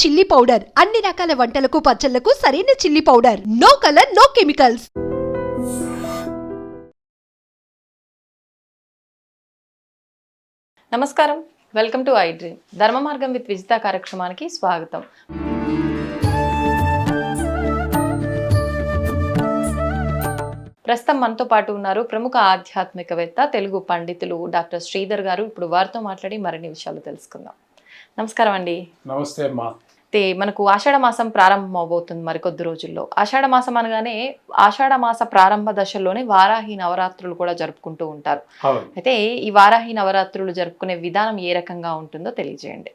Chilli powder. అన్ని రకాల వంటలకు పచ్చళ్ళకు సరైన chilli powder. No colour no chemicals. నమస్కారం. Welcome to I dream. ధర్మ మార్గం విత్ విజిత కార్యక్రమానికి స్వాగతం. ప్రస్తుతం మనతో పాటు ఉన్నారు ప్రముఖ ఆధ్యాత్మికవేత్త తెలుగు పండితులు డాక్టర్ శ్రీధర్ గారు. ఇప్పుడు వారితో మాట్లాడి మరిన్ని విషయాలు తెలుసుకుందాం. నమస్కారం అండి నమస్తే అమ్మా. అయితే మనకు ఆషాఢ మాసం ప్రారంభం అవబోతుంది మరికొద్ది రోజుల్లో. ఆషాఢ మాసం అనగానే ఆషాఢ మాస ప్రారంభ దశల్లోనే వారాహి నవరాత్రులు కూడా జరుపుకుంటూ ఉంటారు. అయితే ఈ వారాహి నవరాత్రులు జరుపుకునే విధానం ఏ రకంగా ఉంటుందో తెలియజేయండి.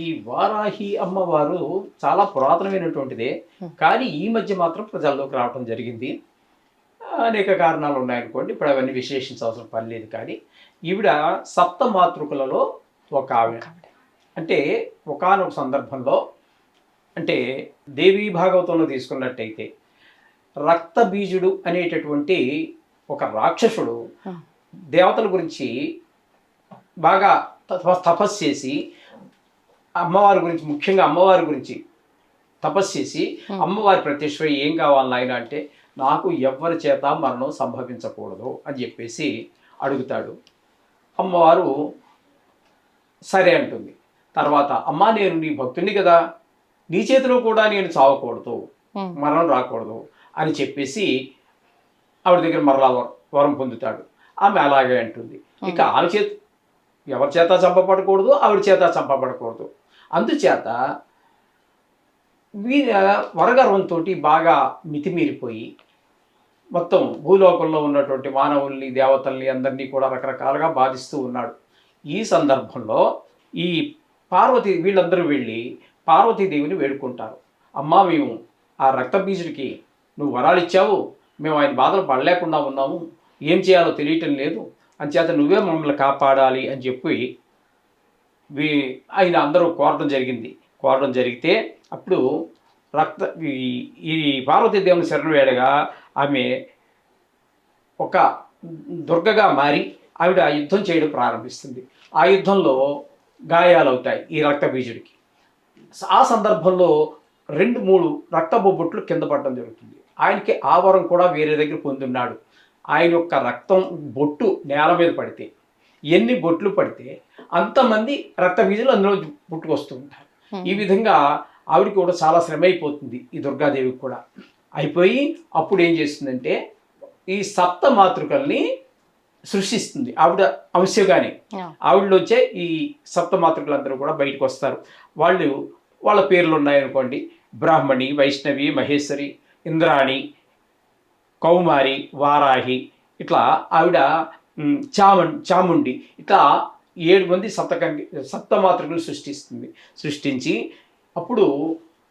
ఈ వారాహి అమ్మవారు చాలా పురాతనమైనటువంటిదే. కానీ ఈ మధ్య మాత్రం ప్రజల్లోకి రావడం జరిగింది. అనేక కారణాలు ఉన్నాయనుకోండి. ఇప్పుడు అవన్నీ విశ్లేషించవలసిన పని లేదు కానీ ఈవిడ సప్త మాతృకులలో ఒక ఆవిడ. అంటే ఒకానొక సందర్భంలో అంటే దేవీ భాగవతంలో తీసుకున్నట్టయితే రక్తబీజుడు అనేటటువంటి ఒక రాక్షసుడు. దేవతల గురించి బాగా తప- తపస్సు చేసి అమ్మవారి గురించి ముఖ్యంగా అమ్మవారి గురించి తపస్సు చేసి. అమ్మవారి ప్రత్యక్షమై ఏం కావాలి నాయన అంటే నాకు ఎవ్వరి చేత మరణం సంభవించకూడదు అని చెప్పేసి అడుగుతాడు అమ్మవారు సరే అంటుంది తర్వాత అమ్మా నేను నీ భక్తుని కదా. నీ చేతిలో కూడా నేను చావకూడదు. మరణం రాకూడదు. అని చెప్పేసి ఆవిడ దగ్గర మరలా వర- వరం పొందుతాడు. ఆమె అలాగే అంటుంది. ఇక ఆమె చేత ఎవరి చేత చంపబడకూడదు ఆవిడ చేత చంపబడకూడదు. అందుచేత వీ వరగర్వంతో బాగా మితిమీరిపోయి మొత్తం భూలోకంలో ఉన్నటువంటి మానవుల్ని దేవతల్ని అందరినీ కూడా రకరకాలుగా బాధిస్తూ ఉన్నాడు. ఈ సందర్భంలో ఈ పార్వతి వీళ్ళందరూ వెళ్ళి పార్వతీదేవిని వేడుకుంటారు. అమ్మా మేము ఆ రక్తబీజుడికి నువ్వు వరాలు ఇచ్చావు మేము ఆయన బాధలు పడలేకుండా ఉన్నాము ఏం చేయాలో తెలియటం లేదు అంచేత నువ్వే మమ్మల్ని కాపాడాలి అని చెప్పి వీ ఆయన అందరూ కోరడం జరిగింది. కోరడం జరిగితే అప్పుడు రక్త ఈ- ఈ పార్వతీదేవుని శరణు వేడగా ఆమె ఒక దుర్గగా మారి ఆవిడ యుద్ధం చేయడం ప్రారంభిస్తుంది. ఆ యుద్ధంలో గాయాలవుతాయి ఈ రక్తబీజుడికి. ఆ సందర్భంలో రెండు మూడు రక్త బొబ్బొట్లు కింద పడడం జరుగుతుంది. ఆయనకి ఆవరం కూడా వేరే దగ్గర పొందున్నాడు ఆయన యొక్క రక్తం బొట్టు నేల మీద పడితే ఎన్ని బొట్లు పడితే అంతమంది రక్తబీజులు అందులో పుట్టుకొస్తూ ఉంటారు. ఈ విధంగా ఆవిడకి కూడా చాలా శ్రమ అయిపోతుంది ఈ దుర్గాదేవికి కూడా. అయిపోయి అప్పుడు ఏం చేస్తుందంటే ఈ సప్త మాతృకల్ని సృష్టిస్తుంది. ఆవిడ అంశగానే ఆవిడలో వచ్చే ఈ సప్త మాతృకలందరూ కూడా బయటకు వస్తారు వాళ్ళు వాళ్ళ పేర్లు ఉన్నాయనుకోండి బ్రాహ్మణి వైష్ణవి మహేశ్వరి ఇంద్రాణి కౌమారి వారాహి ఇట్లా ఆవిడ చామం చాముండి ఇట్లా ఏడు మంది సప్తకంగి సప్తమాతృకలు సృష్టిస్తుంది. సృష్టించి అప్పుడు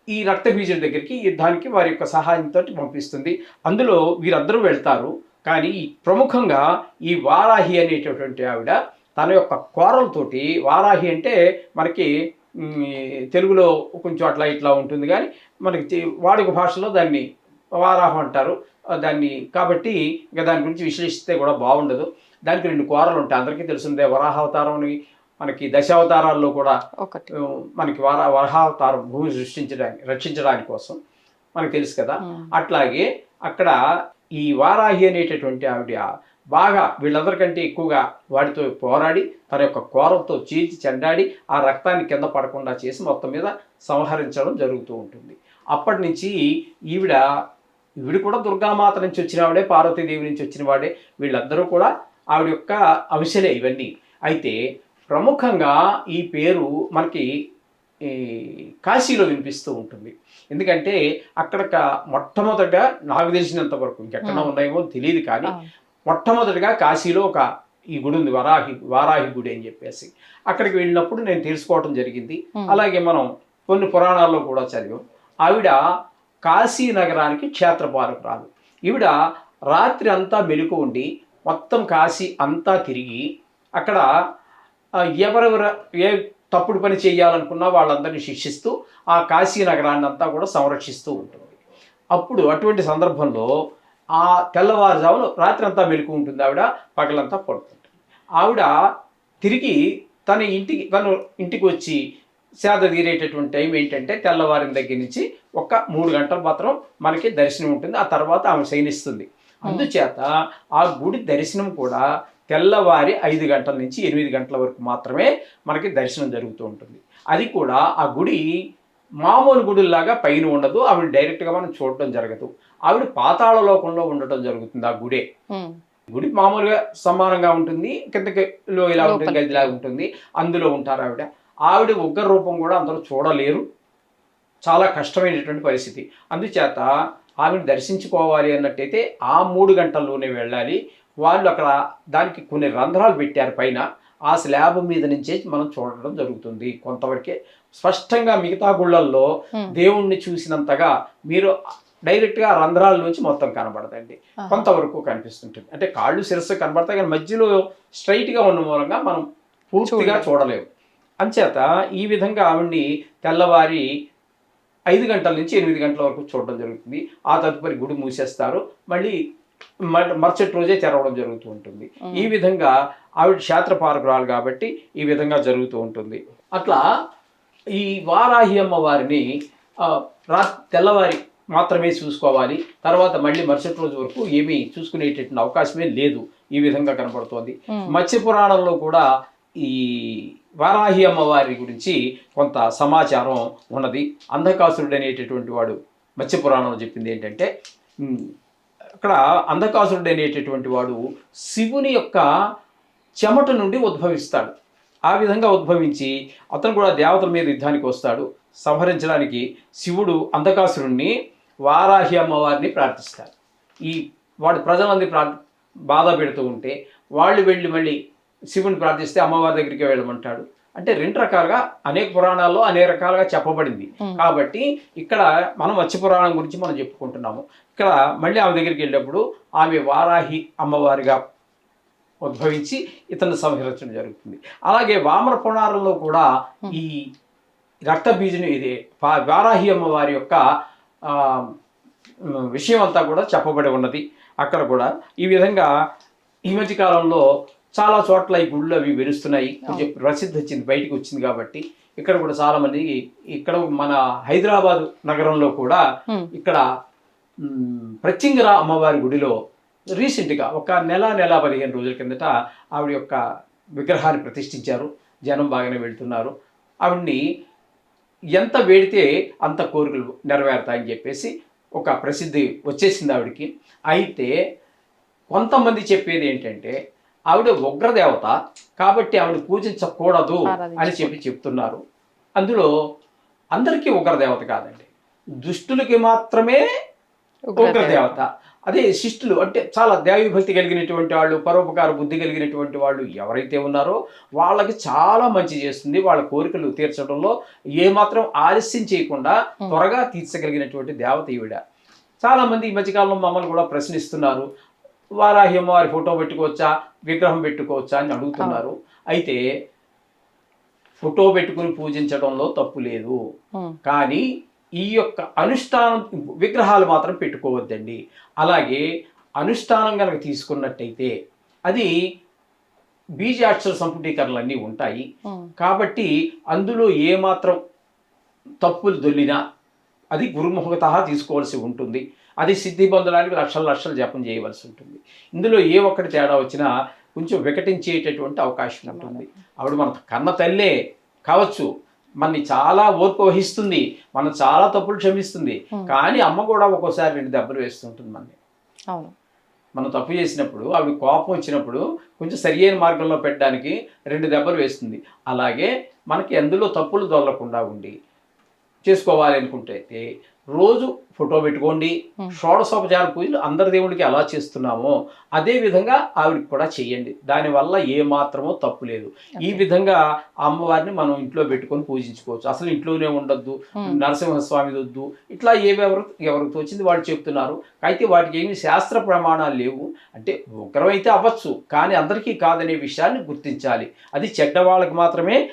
ఈ రక్తబీజుల దగ్గరికి యుద్ధానికి వారి యొక్క సహాయంతో పంపిస్తుంది. అందులో వీరందరూ వెళ్తారు. కానీ ప్రముఖంగా ఈ వారాహి అనేటటువంటి ఆవిడ తన యొక్క కోరలతోటి వారాహి అంటే మనకి తెలుగులో కొంచెం అట్లా ఇట్లా ఉంటుంది కానీ మనకి వాడుక భాషలో దాన్ని వారాహం అంటారు. దాన్ని కాబట్టి ఇంకా దాని గురించి విశ్లేషిస్తే కూడా బాగుండదు. దానికి రెండు కోరలు ఉంటాయి. అందరికీ తెలిసిందే వరాహావతారం అని మనకి దశావతారాల్లో కూడా మనకి వర వరహావతారం భూమి సృష్టించడానికి రక్షించడానికి కోసం మనకు తెలుసు కదా. అట్లాగే అక్కడ ఈ వారాహి అనేటటువంటి ఆవిడ బాగా వీళ్ళందరికంటే ఎక్కువగా వాడితో పోరాడి తన యొక్క కోరంతో చీల్చి చెండాడి ఆ రక్తాన్ని కింద పడకుండా చేసి మొత్తం మీద సంహరించడం జరుగుతూ ఉంటుంది. అప్పటి నుంచి ఈవిడ ఈవిడ కూడా దుర్గామాత నుంచి వచ్చిన వాడే పార్వతీదేవి నుంచి వచ్చిన వాడే వీళ్ళందరూ కూడా ఆవిడ యొక్క అంశలే ఇవన్నీ. అయితే ప్రముఖంగా ఈ పేరు మనకి ఈ కాశీలో వినిపిస్తూ ఉంటుంది. ఎందుకంటే అక్కడ మొట్టమొదటగా నాకు తెలిసినంత వరకు ఇంకెక్కడ. ఉన్నాయేమో తెలియదు కానీ మొట్టమొదటిగా కాశీలో ఒక ఈ గుడి ఉంది వరాహి వారాహి గుడి అని చెప్పేసి. అక్కడికి వెళ్ళినప్పుడు నేను తెలుసుకోవడం జరిగింది. అలాగే మనం కొన్ని పురాణాల్లో కూడా చదివాం. ఆవిడ కాశీ నగరానికి క్షేత్రపాలకురాలు ఈవిడ రాత్రి అంతా మెలకు ఉండి మొత్తం కాశీ అంతా తిరిగి అక్కడ ఎవరెవరు ఏ తప్పుడు పని చేయాలనుకున్న వాళ్ళందరినీ శిక్షిస్తూ ఆ కాశీ నగరాన్ని అంతా కూడా సంరక్షిస్తూ ఉంటుంది. అప్పుడు అటువంటి సందర్భంలో ఆ తెల్లవారుజామును రాత్రి అంతా మెలకు ఉంటుంది. ఆవిడ పగలంతా పడుతుంది ఆవిడ తిరిగి తన ఇంటికి తను ఇంటికి వచ్చి సేద తీరేటటువంటి టైం ఏంటంటే తెల్లవారిన దగ్గర నుంచి ఒక మూడు గంటలు మాత్రం మనకి దర్శనం ఉంటుంది. ఆ తర్వాత ఆమె శయనిస్తుంది. అందుచేత ఆ గుడి దర్శనం కూడా తెల్లవారి ఐదు గంటల నుంచి ఎనిమిది గంటల వరకు మాత్రమే మనకి దర్శనం జరుగుతూ ఉంటుంది. అది కూడా ఆ గుడి మామూలు గుడిలాగా పైన ఉండదు. ఆవిడ డైరెక్ట్గా మనం చూడటం జరగదు. ఆవిడ పాతాళ లోకంలో ఉండటం జరుగుతుంది ఆ గుడే. గుడి మామూలుగా సమానంగా ఉంటుంది. కిందకి లో ఇలా ఉంటుంది. గదిలా ఉంటుంది. అందులో ఉంటారు ఆవిడ. ఆవిడ ఉగ్ర రూపం కూడా అందరూ చూడలేరు. చాలా కష్టమైనటువంటి పరిస్థితి. అందుచేత ఆమెను దర్శించుకోవాలి అన్నట్టయితే ఆ మూడు గంటల్లోనే వెళ్ళాలి. వాళ్ళు అక్కడ దానికి కొన్ని రంధ్రాలు పెట్టారు. పైన ఆ స్లాబ్ మీద నుంచే మనం చూడడం జరుగుతుంది. కొంతవరకే స్పష్టంగా మిగతా గుళ్ళల్లో. దేవుణ్ణి చూసినంతగా మీరు డైరెక్ట్గా రంధ్రాల నుంచి మొత్తం కనబడదండి. కొంతవరకు కనిపిస్తుంటుంది. అంటే కాళ్ళు శిరస్సు కనబడతాయి కానీ మధ్యలో స్ట్రైట్గా ఉన్న మూలంగా మనం పూర్తిగా చూడలేం. చూడలేము. అంచేత ఈ విధంగా ఆవిడ్ని తెల్లవారి ఐదు గంటల నుంచి ఎనిమిది గంటల వరకు చూడడం జరుగుతుంది. ఆ తదుపరి గుడి మూసేస్తారు. మళ్ళీ మరుసటి రోజే తెరవడం జరుగుతూ ఉంటుంది. ఈ విధంగా ఆవిడ క్షేత్రపారకురాలు కాబట్టి ఈ విధంగా జరుగుతూ ఉంటుంది. అట్లా ఈ వారాహి అమ్మవారిని రా తెల్లవారి మాత్రమే చూసుకోవాలి. తర్వాత మళ్ళీ మరుసటి రోజు వరకు ఏమీ చూసుకునేటటువంటి అవకాశమే లేదు. ఈ విధంగా కనబడుతోంది మత్స్య పురాణంలో కూడా ఈ వారాహి అమ్మవారి గురించి కొంత సమాచారం ఉన్నది. అంధకాసురుడు అనేటటువంటి వాడు మత్స్య పురాణంలో చెప్పింది ఏంటంటే అక్కడ అంధకాసురుడు అనేటటువంటి వాడు శివుని యొక్క చెమట నుండి ఉద్భవిస్తాడు. ఆ విధంగా ఉద్భవించి అతను కూడా దేవతల మీద యుద్ధానికి వస్తాడు. సంహరించడానికి శివుడు అంధకాసురుణ్ణి వారాహి అమ్మవారిని ప్రార్థిస్తాడు. ఈ వాడు ప్రజలందరి ప్రా బాధ పెడుతూ ఉంటే వాళ్ళు వెళ్ళి మళ్ళీ శివుని ప్రార్థిస్తే అమ్మవారి దగ్గరికి వెళ్ళమంటాడు. అంటే రెండు రకాలుగా అనేక పురాణాల్లో అనేక రకాలుగా చెప్పబడింది. కాబట్టి ఇక్కడ మనం మత్స్య పురాణం గురించి మనం చెప్పుకుంటున్నాము. ఇక్కడ మళ్ళీ ఆమె దగ్గరికి వెళ్ళినప్పుడు ఆమె వారాహి అమ్మవారిగా ఉద్భవించి ఇతన్ని సంహరించడం జరుగుతుంది. అలాగే వామన పురాణంలో కూడా ఈ రక్త బీజుని ఇది వారాహి అమ్మవారి యొక్క విషయం అంతా కూడా చెప్పబడి ఉన్నది అక్కడ కూడా. ఈ విధంగా ఈ మధ్య కాలంలో చాలా చోట్ల ఈ గుళ్ళు అవి వెలుస్తున్నాయి కొంచెం ప్రసిద్ధి వచ్చింది బయటికి వచ్చింది కాబట్టి ఇక్కడ కూడా చాలా మంది ఇక్కడ మన హైదరాబాద్ నగరంలో కూడా ఇక్కడ ప్రత్యంగర అమ్మవారి గుడిలో రీసెంట్గా ఒక నెల నెల పదిహేను రోజుల కిందట ఆవిడ యొక్క విగ్రహాన్ని ప్రతిష్ఠించారు. జనం బాగానే వెళ్తున్నారు. ఆవిడ్ని ఎంత వేడితే అంత కోరికలు నెరవేరుతాయని చెప్పేసి ఒక ప్రసిద్ధి వచ్చేసింది ఆవిడకి. అయితే కొంతమంది చెప్పేది ఏంటంటే ఆవిడ ఉగ్రదేవత కాబట్టి ఆవిడ పూజించకూడదు అని. చెప్పి చెప్తున్నారు. అందులో అందరికీ ఉగ్రదేవత కాదండి. దుష్టులకి మాత్రమే ఉగ్రదేవత. అదే శిష్టులు అంటే చాలా దైవభక్తి కలిగినటువంటి వాళ్ళు పరోపకార బుద్ధి కలిగినటువంటి వాళ్ళు ఎవరైతే ఉన్నారో వాళ్ళకి చాలా మంచి చేస్తుంది. వాళ్ళ కోరికలు తీర్చడంలో ఏమాత్రం ఆలస్యం చేయకుండా త్వరగా తీర్చగలిగినటువంటి దేవత ఈవిడ. చాలా మంది ఈ మధ్యకాలంలో మమ్మల్ని కూడా ప్రశ్నిస్తున్నారు. వారాహి అమ్మవారి ఫోటో పెట్టుకోవచ్చా? విగ్రహం పెట్టుకోవచ్చా? అని అడుగుతున్నారు. అయితే ఫోటో పెట్టుకుని పూజించడంలో తప్పు లేదు. కానీ ఈ యొక్క అనుష్ఠానం విగ్రహాలు మాత్రం పెట్టుకోవద్దండి. అలాగే అనుష్ఠానం కనుక తీసుకున్నట్టయితే అది బీజాక్షర సంపుటీకరణలు అన్నీ ఉంటాయి కాబట్టి అందులో ఏమాత్రం తప్పులు దొల్లినా అది గురుముఖత తీసుకోవాల్సి ఉంటుంది. అది సిద్ధి పొందడానికి లక్షల లక్షలు జపం చేయవలసి ఉంటుంది. ఇందులో ఏ ఒక్కటి తేడా వచ్చినా కొంచెం వికటించేటటువంటి అవకాశం ఉంటుంది. ఆవిడ మన కన్న తల్లే కావచ్చు. మనని చాలా ఓర్పు వహిస్తుంది మనం చాలా తప్పులు క్షమిస్తుంది. కానీ అమ్మ కూడా ఒక్కోసారి రెండు దెబ్బలు వేస్తుంటుంది మనని. అవును. మనం తప్పు చేసినప్పుడు ఆవిడ కోపం వచ్చినప్పుడు కొంచెం సరియైన మార్గంలో పెట్టడానికి రెండు దెబ్బలు వేస్తుంది. అలాగే మనకి ఎందులో తప్పులు దొరలకుండా ఉండి చేసుకోవాలి అనుకుంటే రోజు ఫోటో పెట్టుకోండి. షోడశోపచార పూజలు అందరి దేవుడికి ఎలా చేస్తున్నామో అదే విధంగా ఆవిడకి కూడా చేయండి. దానివల్ల ఏ మాత్రమో తప్పు లేదు. ఈ. విధంగా అమ్మవారిని మనం ఇంట్లో పెట్టుకొని పూజించుకోవచ్చు. అసలు ఇంట్లోనే ఉండొద్దు. నరసింహస్వామి వద్దు ఇట్లా ఏవెవరు ఎవరికి తోచింది వాళ్ళు చెప్తున్నారు. అయితే వాటికి ఏమి శాస్త్ర ప్రమాణాలు లేవు. అంటే ఉగ్రమైతే అవ్వచ్చు కానీ అందరికీ కాదనే విషయాన్ని గుర్తించాలి. అది చెడ్డ వాళ్ళకి మాత్రమే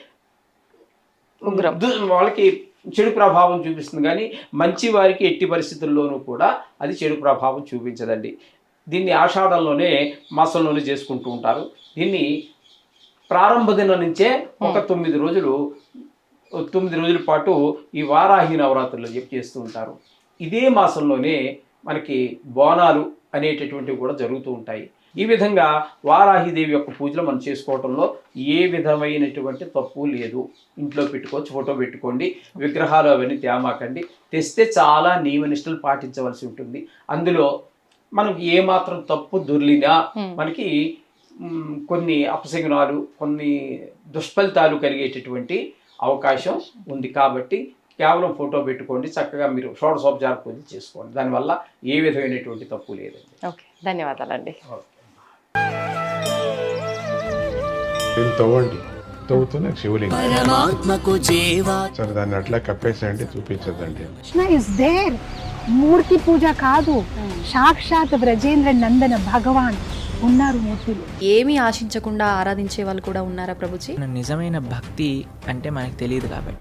వాళ్ళకి చెడు ప్రభావం చూపిస్తుంది కానీ మంచి వారికి ఎట్టి పరిస్థితుల్లోనూ కూడా అది చెడు ప్రభావం చూపించదండి. దీన్ని ఆషాఢంలోనే మాసంలోనే చేసుకుంటూ ఉంటారు. దీన్ని ప్రారంభ దినం నుంచే ఒక తొమ్మిది రోజులు తొమ్మిది రోజుల పాటు ఈ వారాహి నవరాత్రులు చెప్పి చేస్తూ ఉంటారు. ఇదే మాసంలోనే మనకి బోనాలు అనేటటువంటివి కూడా జరుగుతూ ఉంటాయి. ఈ విధంగా వారాహిదేవి యొక్క పూజలు మనం చేసుకోవటంలో ఏ విధమైనటువంటి తప్పు లేదు. ఇంట్లో పెట్టుకోవచ్చు ఫోటో పెట్టుకోండి విగ్రహాలు అవన్నీ తేమాకండి. తెస్తే చాలా నియమనిష్టలు పాటించవలసి ఉంటుంది. అందులో మనకి ఏమాత్రం తప్పు దొర్లినా. మనకి కొన్ని అపశకునాలు కొన్ని దుష్ఫలితాలు కలిగేటటువంటి అవకాశం ఉంది. కాబట్టి కేవలం ఫోటో పెట్టుకోండి చక్కగా మీరు షోడశోపచార పూజ చేసుకోండి. దానివల్ల ఏ విధమైనటువంటి తప్పు లేదండి. ఓకే. ధన్యవాదాలండి. దీన్ని తవ్వండి. తవ్వుతూనే శివలింగం. సరే దాన్ని అట్లా కప్పేసేయండి చూపించదండి కృష్ణ ఇస్ దేర్ మూర్తి పూజ కాదు. సాక్షాత్ బ్రజేంద్ర నందన భగవాన్ ఉన్నారు మూర్తిలో. ఏమీ ఆశించకుండా ఆరాధించే వాళ్ళు కూడా ఉన్నారా ప్రభుజీ? నిజమైన భక్తి అంటే మనకు తెలియదు కాబట్టి.